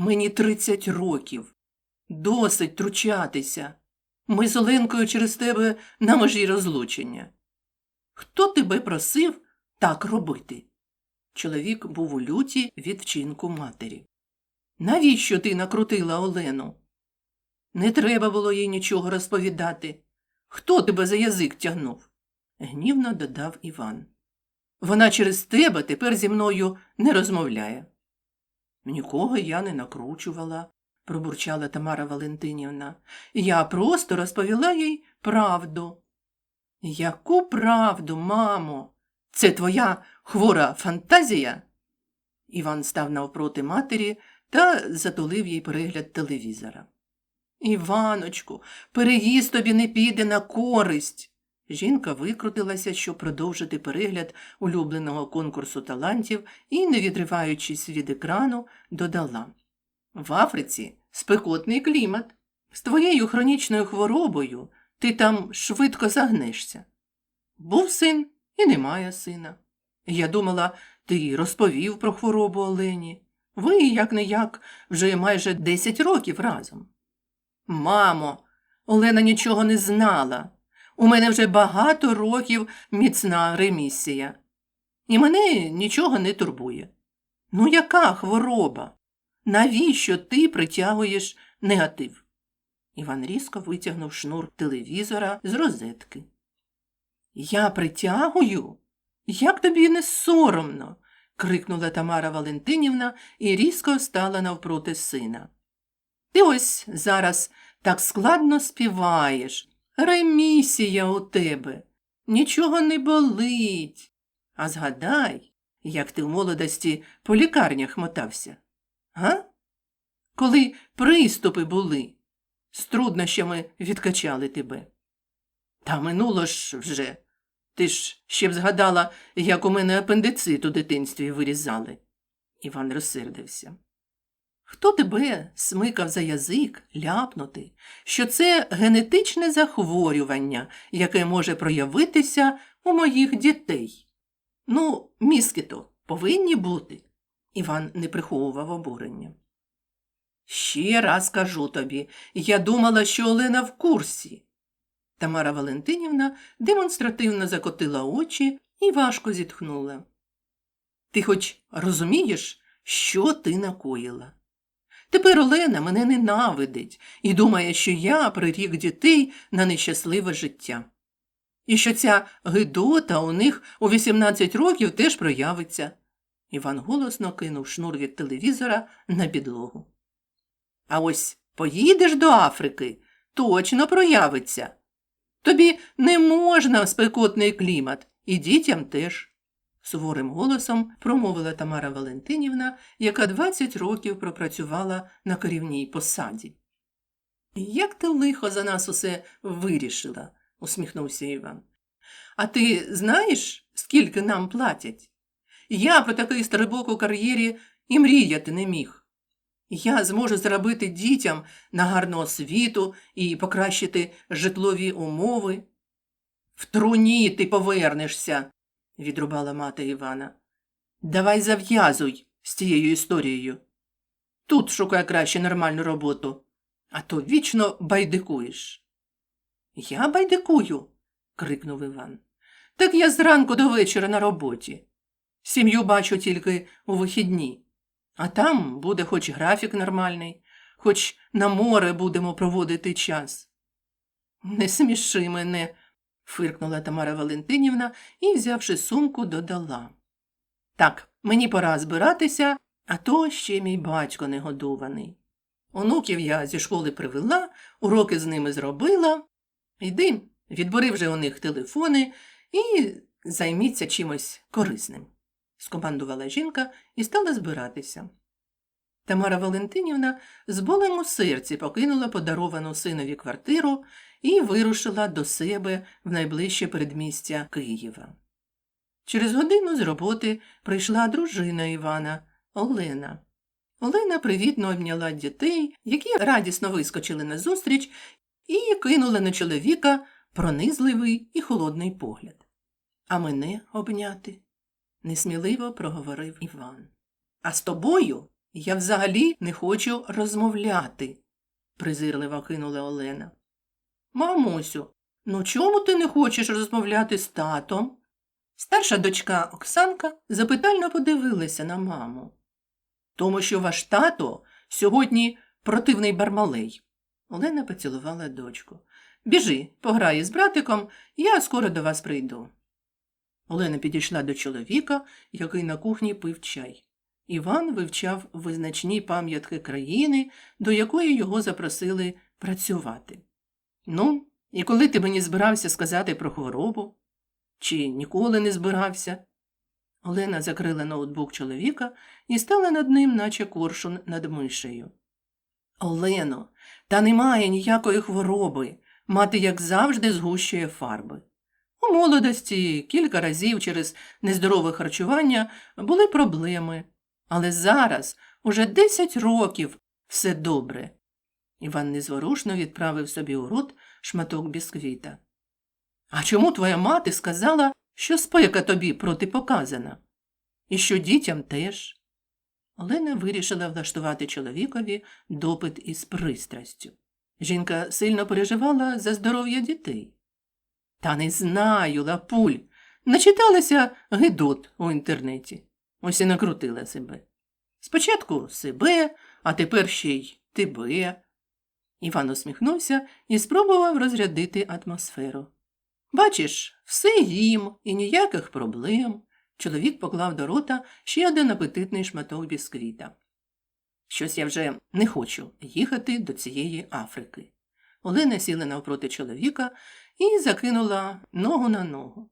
Мені 30 років. Досить тручатися. Ми з Оленкою через тебе на межі розлучення. Хто тебе просив так робити? Чоловік був у люті від вчинку матері. Навіщо ти накрутила Олену? Не треба було їй нічого розповідати. Хто тебе за язик тягнув? гнівно додав Іван. Вона через тебе тепер зі мною не розмовляє. Нікого я не накручувала, пробурчала Тамара Валентинівна. Я просто розповіла їй правду. Яку правду, мамо? Це твоя хвора фантазія? Іван став навпроти матері та затулив їй перегляд телевізора. Іваночку, переїзд тобі не піде на користь. Жінка викрутилася, щоб продовжити перегляд улюбленого конкурсу талантів і, не відриваючись від екрану, додала В Африці спекотний клімат. З твоєю хронічною хворобою ти там швидко загнешся. Був син і немає сина. Я думала, ти розповів про хворобу Олені. Ви, як не як, вже майже 10 років разом. Мамо, Олена нічого не знала. У мене вже багато років міцна ремісія. І мене нічого не турбує. Ну, яка хвороба? Навіщо ти притягуєш негатив? Іван різко витягнув шнур телевізора з розетки. Я притягую? Як тобі не соромно? крикнула Тамара Валентинівна і різко встала навпроти сина. Ти ось зараз так складно співаєш. Ремісія у тебе, нічого не болить. А згадай, як ти в молодості по лікарнях мотався. Га? Коли приступи були, з труднощами відкачали тебе. Та минуло ж вже. Ти ж ще б згадала, як у мене апендицит у дитинстві вирізали. Іван розсердився. Хто тебе смикав за язик ляпнути, що це генетичне захворювання, яке може проявитися у моїх дітей? Ну, мізки то повинні бути. Іван не приховував обурення. Ще раз кажу тобі, я думала, що Олена в курсі. Тамара Валентинівна демонстративно закотила очі і важко зітхнула. Ти хоч розумієш, що ти накоїла? Тепер Олена мене ненавидить і думає, що я прирік дітей на нещасливе життя. І що ця гидота у них у 18 років теж проявиться. Іван голосно кинув шнур від телевізора на підлогу. А ось поїдеш до Африки, точно проявиться. Тобі не можна в спекотний клімат, і дітям теж. Суворим голосом промовила Тамара Валентинівна, яка 20 років пропрацювала на керівній посаді. Як ти лихо за нас усе вирішила, усміхнувся Іван. А ти знаєш, скільки нам платять? Я про такий стрибок у кар'єрі і мріяти не міг. Я зможу зробити дітям на гарну освіту і покращити житлові умови. В труні ти повернешся, відрубала мати Івана. Давай зав'язуй з цією історією. Тут шукай краще нормальну роботу, а то вічно байдикуєш. Я байдикую, крикнув Іван. Так я зранку до вечора на роботі. Сім'ю бачу тільки у вихідні. А там буде хоч графік нормальний, хоч на море будемо проводити час. Не сміши мене, фиркнула Тамара Валентинівна і, взявши сумку, додала. Так, мені пора збиратися, а то ще мій батько негодований. Онуків я зі школи привела, уроки з ними зробила. Йди, відбери вже у них телефони і займіться чимось корисним скомандувала жінка і стала збиратися. Тамара Валентинівна з болем у серці покинула подаровану синові квартиру і вирушила до себе в найближче передмістя Києва. Через годину з роботи прийшла дружина Івана Олена. Олена привітно обняла дітей, які радісно вискочили назустріч, і кинула на чоловіка пронизливий і холодний погляд. А мене обняти? несміливо проговорив Іван. А з тобою Я взагалі не хочу розмовляти, презирливо кинула Олена. Мамусю, ну чому ти не хочеш розмовляти з татом? Старша дочка Оксанка запитально подивилася на маму. Тому що ваш тато сьогодні противний бармалей. Олена поцілувала дочку. Біжи, пограй з братиком, я скоро до вас прийду. Олена підійшла до чоловіка, який на кухні пив чай. Іван вивчав визначні пам'ятки країни, до якої його запросили працювати. Ну, і коли ти мені збирався сказати про хворобу? Чи ніколи не збирався? Олена закрила ноутбук чоловіка і стала над ним, наче коршун над мишею. Олено, та немає ніякої хвороби. Мати, як завжди, згущує фарби. У молодості кілька разів через нездорове харчування були проблеми, але зараз, уже 10 років, все добре. Іван незворушно відправив собі у рот шматок бісквіта. А чому твоя мати сказала, що спека тобі протипоказана? І що дітям теж? Олена вирішила влаштувати чоловікові допит із пристрастю. Жінка сильно переживала за здоров'я дітей. Та не знаю, лапуль. Начиталася гидот у інтернеті. Ось і накрутила себе. Спочатку себе, а тепер ще й тебе. Іван усміхнувся і спробував розрядити атмосферу. Бачиш, все їм і ніяких проблем. Чоловік поклав до рота ще один апетитний шматок бісквіта. Щось я вже не хочу їхати до цієї Африки. Олена сіла навпроти чоловіка і закинула ногу на ногу.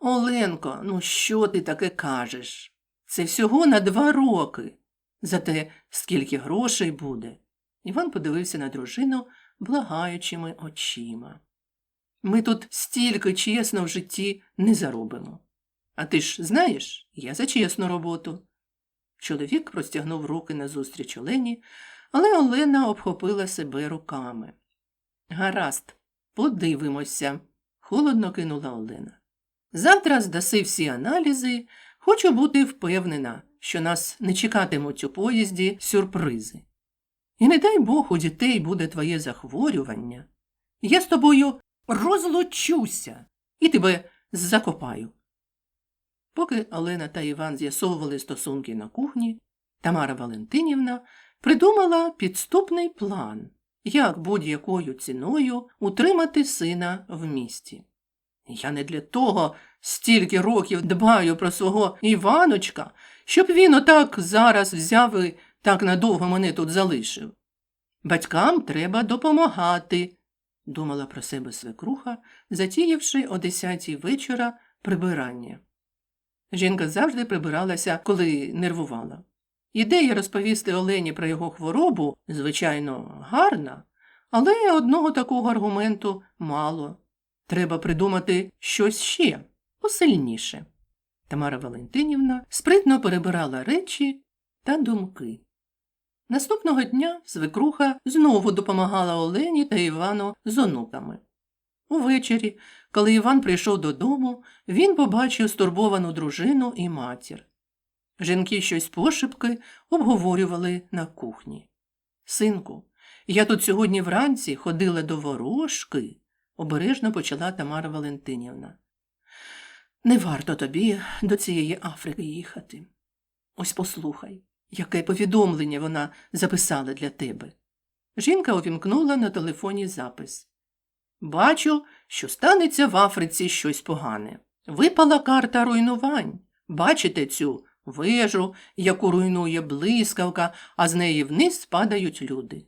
Оленко, ну що ти таке кажеш? Це всього на два роки. Зате скільки грошей буде. Іван подивився на дружину благаючими очима. Ми тут стільки чесно в житті не заробимо. А ти ж знаєш, я за чесну роботу. Чоловік простягнув руки назустріч Олені, але Олена обхопила себе руками. Гаразд, подивимося, холодно кинула Олена. Завтра здаси всі аналізи, хочу бути впевнена, що нас не чекатимуть у поїзді сюрпризи. І не дай Бог у дітей буде твоє захворювання. Я з тобою розлучуся і тебе закопаю. Поки Олена та Іван з'ясовували стосунки на кухні, Тамара Валентинівна придумала підступний план, як будь-якою ціною утримати сина в місті. Я не для того стільки років дбаю про свого Іваночка, щоб він отак зараз взяв і так надовго мене тут залишив. Батькам треба допомагати, думала про себе свекруха, затіявши о десятій вечора прибирання. Жінка завжди прибиралася, коли нервувала. Ідея розповісти Олені про його хворобу, звичайно, гарна, але одного такого аргументу мало. Треба придумати щось ще посильніше. Тамара Валентинівна спритно перебирала речі та думки. Наступного дня свекруха знову допомагала Олені та Івану з онуками. Увечері, коли Іван прийшов додому, він побачив стурбовану дружину і матір. Жінки щось пошепки обговорювали на кухні. Синку, я тут сьогодні вранці ходила до ворожки, обережно почала Тамара Валентинівна. Не варто тобі до цієї Африки їхати. Ось послухай, яке повідомлення вона записала для тебе. Жінка увімкнула на телефоні запис. Бачу, що станеться в Африці щось погане. Випала карта руйнувань. Бачите цю вежу, яку руйнує блискавка, а з неї вниз спадають люди.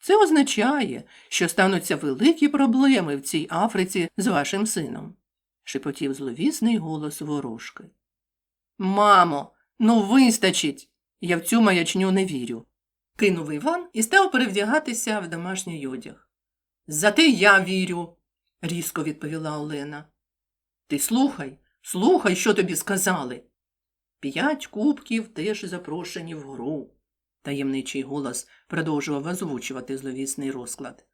Це означає, що стануться великі проблеми в цій Африці з вашим сином, шепотів зловісний голос ворожки. Мамо, ну вистачить. Я в цю маячню не вірю. Кинув Іван і став перевдягатися в домашній одяг. Зате я вірю, різко відповіла Олена. Ти слухай, слухай, що тобі сказали. П'ять кубків теж запрошені в гру. Таємничий голос продовжував озвучувати зловісний розклад.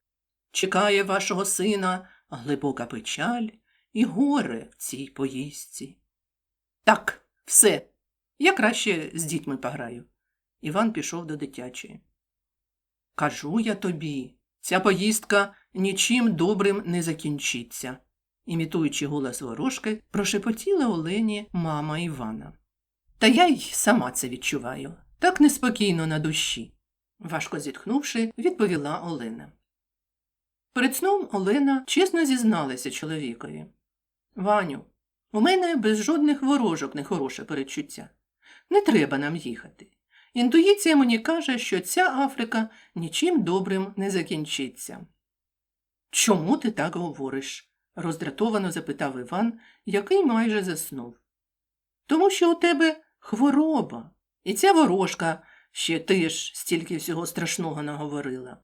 Чекає вашого сина глибока печаль і горе в цій поїздці. Так, все. Я краще з дітьми пограю. Іван пішов до дитячої. Кажу я тобі, ця поїздка нічим добрим не закінчиться, імітуючи голос ворожки, прошепотіла Олені мама Івана. Та я й сама це відчуваю, так неспокійно на душі, важко зітхнувши, відповіла Олена. Перед сном Олена чесно зізналася чоловікові. Ваню, у мене без жодних ворожок нехороше перечуття. Не треба нам їхати. Інтуїція мені каже, що ця Африка нічим добрим не закінчиться. Чому ти так говориш? роздратовано запитав Іван, який майже заснув. Тому що у тебе хвороба, і ця ворожка ще теж стільки всього страшного наговорила.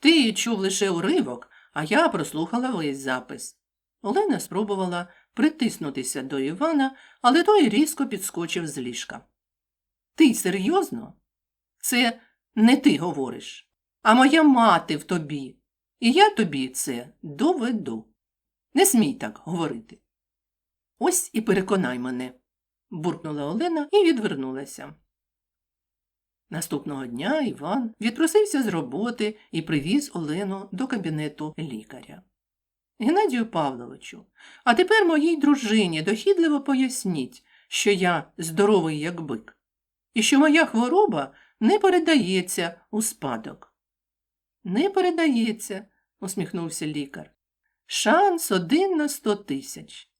Ти чув лише уривок, а я прослухала весь запис. Олена спробувала притиснутися до Івана, але той різко підскочив з ліжка. Ти серйозно? Це не ти говориш, а моя мати в тобі. І я тобі це доведу. Не смій так говорити. Ось і переконай мене, буркнула Олена і відвернулася. Наступного дня Іван відпросився з роботи і привіз Олену до кабінету лікаря. Геннадію Павловичу, а тепер моїй дружині дохідливо поясніть, що я здоровий як бик, і що моя хвороба не передається у спадок. Не передається, усміхнувся лікар. Шанс один на сто тисяч.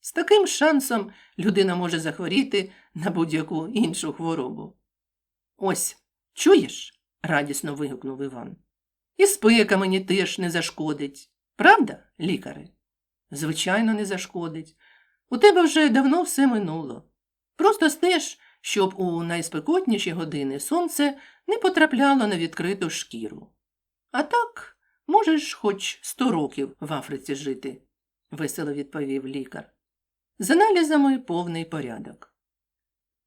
З таким шансом людина може захворіти на будь-яку іншу хворобу. Ось, чуєш? радісно вигукнув Іван. І спека мені теж не зашкодить. Правда, лікаре? Звичайно, не зашкодить. У тебе вже давно все минуло. Просто стеж, щоб у найспекотніші години сонце не потрапляло на відкриту шкіру. А так, можеш хоч сто років в Африці жити, весело відповів лікар. З аналізами повний порядок.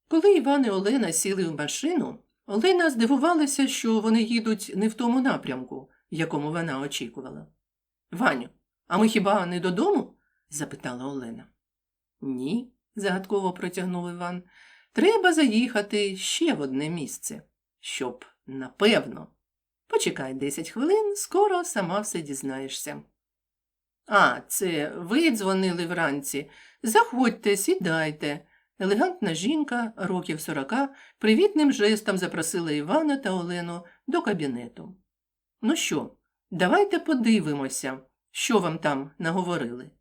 Коли Іван і Олена сіли в машину, Олена здивувалася, що вони їдуть не в тому напрямку, якому вона очікувала. Ваню, а ми хіба не додому? запитала Олена. Ні, загадково протягнув Іван. Треба заїхати ще в одне місце, щоб, напевно. Почекай десять хвилин, скоро сама все дізнаєшся. А, це ви дзвонили вранці. Заходьте, сідайте. Елегантна жінка, років сорока, привітним жестом запросила Івана та Олену до кабінету. Ну що, давайте подивимося, що вам там наговорили.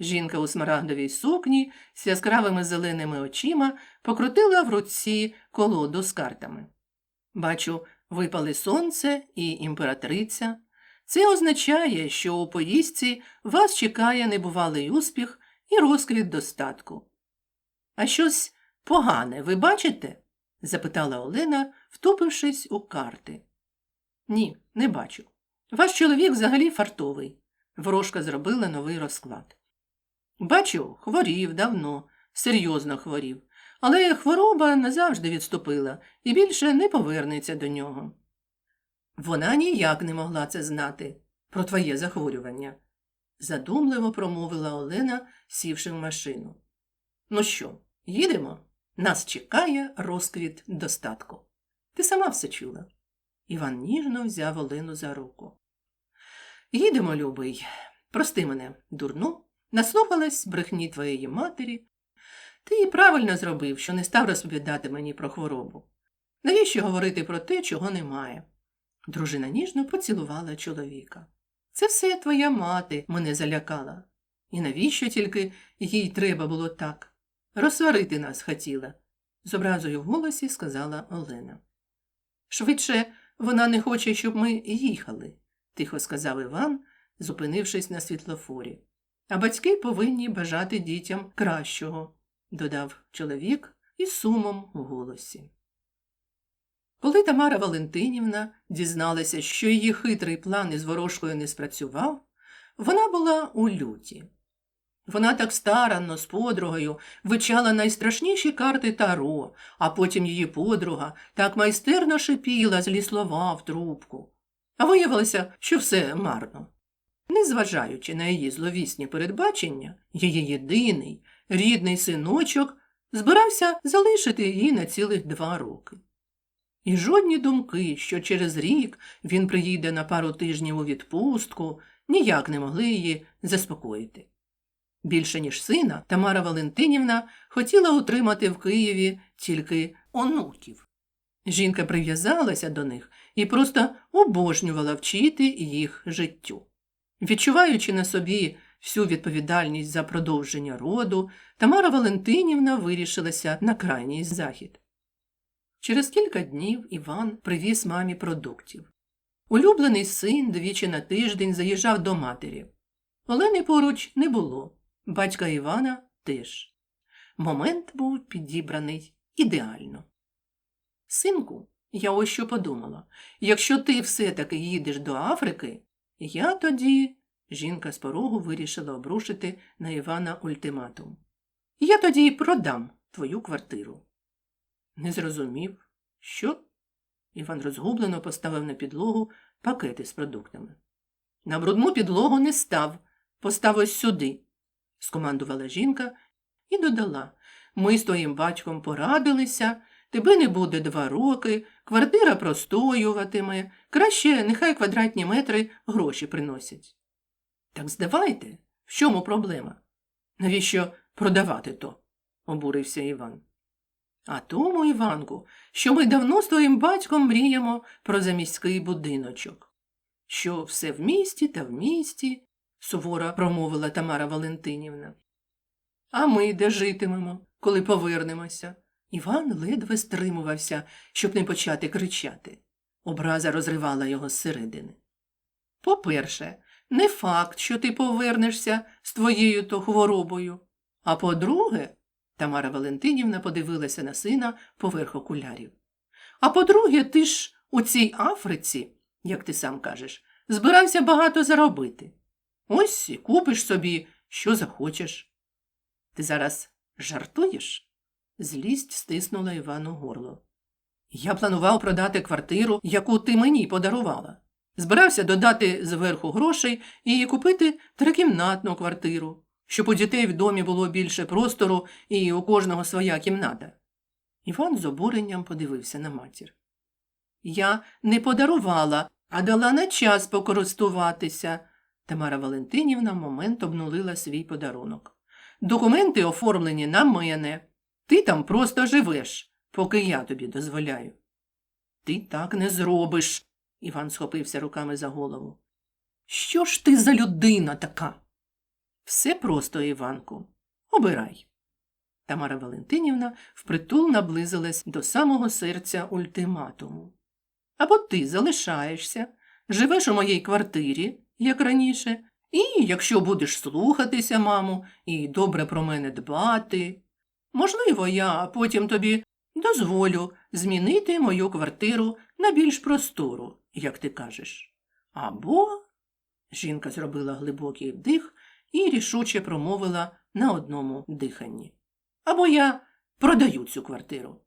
Жінка у смарагдовій сукні з яскравими зеленими очима покрутила в руці колоду з картами. Бачу, випали сонце і імператриця. Це означає, що у поїздці вас чекає небувалий успіх і розквіт достатку. А щось погане ви бачите? запитала Олена, втупившись у карти. Ні, не бачу. Ваш чоловік взагалі фартовий. Ворожка зробила новий розклад. Бачу, хворів давно, серйозно хворів, але хвороба назавжди відступила і більше не повернеться до нього. Вона ніяк не могла це знати про твоє захворювання, задумливо промовила Олена, сівши в машину. Ну що, їдемо? Нас чекає розквіт достатку. Ти сама все чула. Іван ніжно взяв Олену за руку. Їдемо, любий, прости мене, дурну, наслухалась брехні твоєї матері. Ти правильно зробив, що не став розповідати мені про хворобу. Навіщо говорити про те, чого немає? Дружина ніжно поцілувала чоловіка. Це все твоя мати мене залякала. І навіщо тільки їй треба було так? Розсварити нас хотіла, з образою в голосі сказала Олена. Швидше вона не хоче, щоб ми їхали, тихо сказав Іван, зупинившись на світлофорі. А батьки повинні бажати дітям кращого, додав чоловік із сумом в голосі. Коли Тамара Валентинівна дізналася, що її хитрий план із ворожкою не спрацював, вона була у люті. Вона так старанно з подругою вичала найстрашніші карти Таро, а потім її подруга так майстерно шипіла злі слова в трубку. А виявилося, що все марно. Незважаючи на її зловісні передбачення, її єдиний, рідний синочок збирався залишити її на цілих два роки. І жодні думки, що через рік він приїде на пару тижнів у відпустку, ніяк не могли її заспокоїти. Більше ніж сина, Тамара Валентинівна хотіла утримати в Києві тільки онуків. Жінка прив'язалася до них і просто обожнювала вчити їх життю. Відчуваючи на собі всю відповідальність за продовження роду, Тамара Валентинівна вирішилася на крайній захід. Через кілька днів Іван привіз мамі продуктів. Улюблений син двічі на тиждень заїжджав до матері. Олени поруч не було, батька Івана теж. Момент був підібраний ідеально. Синку, я ось що подумала. Якщо ти все-таки їдеш до Африки, я тоді. Жінка з порогу вирішила обрушити на Івана ультиматум. Я тоді й продам твою квартиру. Не зрозумів, що? Іван розгублено поставив на підлогу пакети з продуктами. На брудну підлогу не став, постав ось сюди, скомандувала жінка і додала. Ми з твоїм батьком порадилися, тебе не буде два роки, квартира простоюватиме, краще нехай квадратні метри гроші приносять. Так здавайте, в чому проблема? Навіщо продавати то? обурився Іван. А тому, Іванку, що ми давно з твоїм батьком мріємо про заміський будиночок. Що все в місті та в місті, суворо промовила Тамара Валентинівна. А ми де житимемо, коли повернемося? Іван ледве стримувався, щоб не почати кричати. Образа розривала його зсередини. По-перше, не факт, що ти повернешся з твоєю то хворобою. А по-друге, Тамара Валентинівна подивилася на сина поверх окулярів. А по-друге, ти ж у цій Африці, як ти сам кажеш, збирався багато заробити. Ось і купиш собі, що захочеш. Ти зараз жартуєш? Злість стиснула Івану горло. Я планував продати квартиру, яку ти мені подарувала. Збирався додати зверху грошей і купити трикімнатну квартиру, щоб у дітей в домі було більше простору і у кожного своя кімната. Іван з обуренням подивився на матір. Я не подарувала, а дала на час покористуватися. Тамара Валентинівна в момент обнулила свій подарунок. Документи оформлені на мене. Ти там просто живеш, поки я тобі дозволяю. Ти так не зробиш. Іван схопився руками за голову. Що ж ти за людина така? Все просто, Іванку. Обирай. Тамара Валентинівна впритул наблизилась до самого серця ультиматуму. Або ти залишаєшся, живеш у моїй квартирі, як раніше, і, якщо будеш слухатися, маму, і добре про мене дбати, можливо, я потім тобі дозволю змінити мою квартиру на більш простору, як ти кажеш. Або. Жінка зробила глибокий вдих і рішуче промовила на одному диханні. Або я продаю цю квартиру.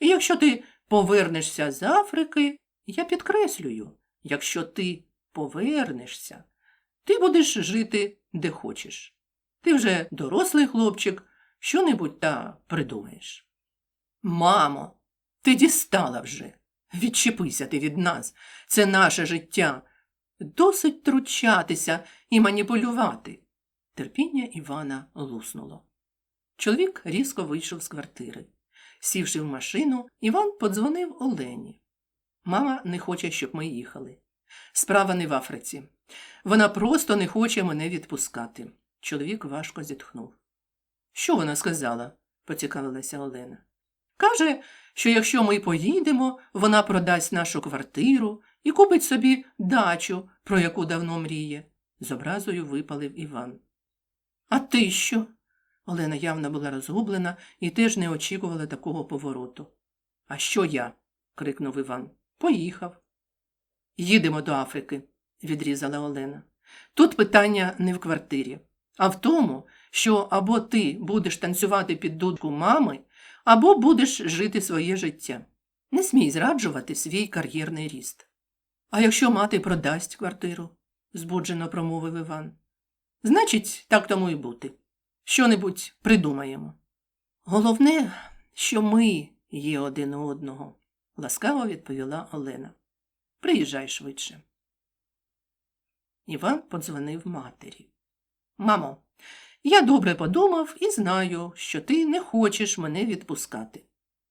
І якщо ти повернешся з Африки, я підкреслюю, якщо ти повернешся, ти будеш жити де хочеш. Ти вже дорослий хлопчик, що-небудь та придумаєш. Мамо, ти дістала вже. Відчепися ти від нас. Це наше життя. Досить тручатися і маніпулювати. Терпіння Івана луснуло. Чоловік різко вийшов з квартири. Сівши в машину, Іван подзвонив Олені. Мама не хоче, щоб ми їхали. Справа не в Африці. Вона просто не хоче мене відпускати. Чоловік важко зітхнув. Що вона сказала? поцікавилася Олена. Каже, що якщо ми поїдемо, вона продасть нашу квартиру і купить собі дачу, про яку давно мріє, з образою випалив Іван. А ти що? Олена явно була розгублена і теж не очікувала такого повороту. А що я? крикнув Іван. Поїхав. Їдемо до Африки, відрізала Олена. Тут питання не в квартирі, а в тому, що або ти будеш танцювати під дудку мами, або будеш жити своє життя. Не смій зраджувати свій кар'єрний ріст. А якщо мати продасть квартиру, збуджено промовив Іван. Значить, так тому і бути. Що-небудь придумаємо. Головне, що ми є один у одного. ласкаво відповіла Олена. Приїжджай швидше. Іван подзвонив матері. Мамо, я добре подумав і знаю, що ти не хочеш мене відпускати.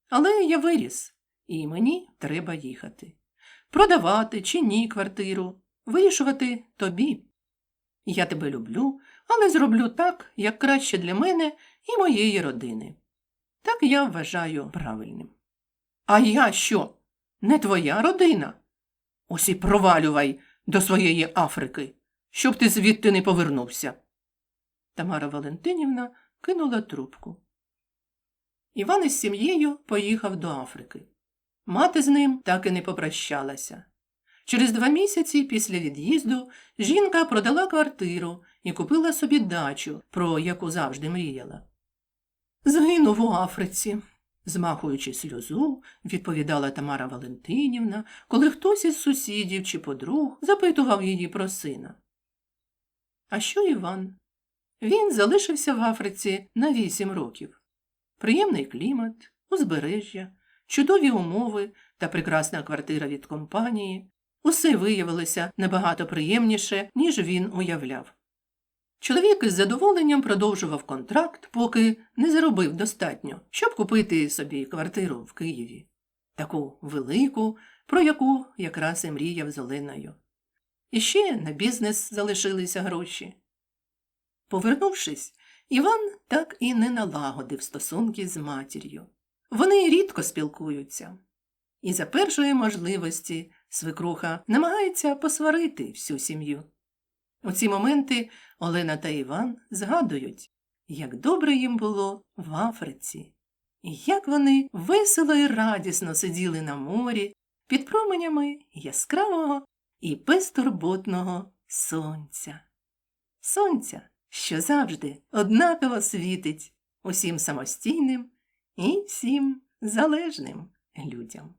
Але я виріс, і мені треба їхати. Продавати чи ні квартиру, вирішувати тобі. Я тебе люблю, але зроблю так, як краще для мене і моєї родини. Так я вважаю правильним. А я що? Не твоя родина? Ось і провалювай до своєї Африки, щоб ти звідти не повернувся. Тамара Валентинівна кинула трубку. Іван із сім'єю поїхав до Африки. Мати з ним так і не попрощалася. Через два місяці після від'їзду жінка продала квартиру і купила собі дачу, про яку завжди мріяла. Згинув у Африці, змахуючи сльозу, відповідала Тамара Валентинівна, коли хтось із сусідів чи подруг запитував її про сина. А що Іван? Він залишився в Африці на вісім років. Приємний клімат, узбережжя, чудові умови та прекрасна квартира від компанії усе виявилося набагато приємніше, ніж він уявляв. Чоловік із задоволенням продовжував контракт, поки не заробив достатньо, щоб купити собі квартиру в Києві, таку велику, про яку якраз і мріяв з Оленою. І ще на бізнес залишилися гроші. Повернувшись, Іван так і не налагодив стосунки з матір'ю. Вони рідко спілкуються. І за першої можливості свекруха намагається посварити всю сім'ю. У ці моменти Олена та Іван згадують, як добре їм було в Африці, і як вони весело і радісно сиділи на морі під променями яскравого і безтурботного сонця. Сонця, що завжди однаково світить усім самостійним і всім залежним людям.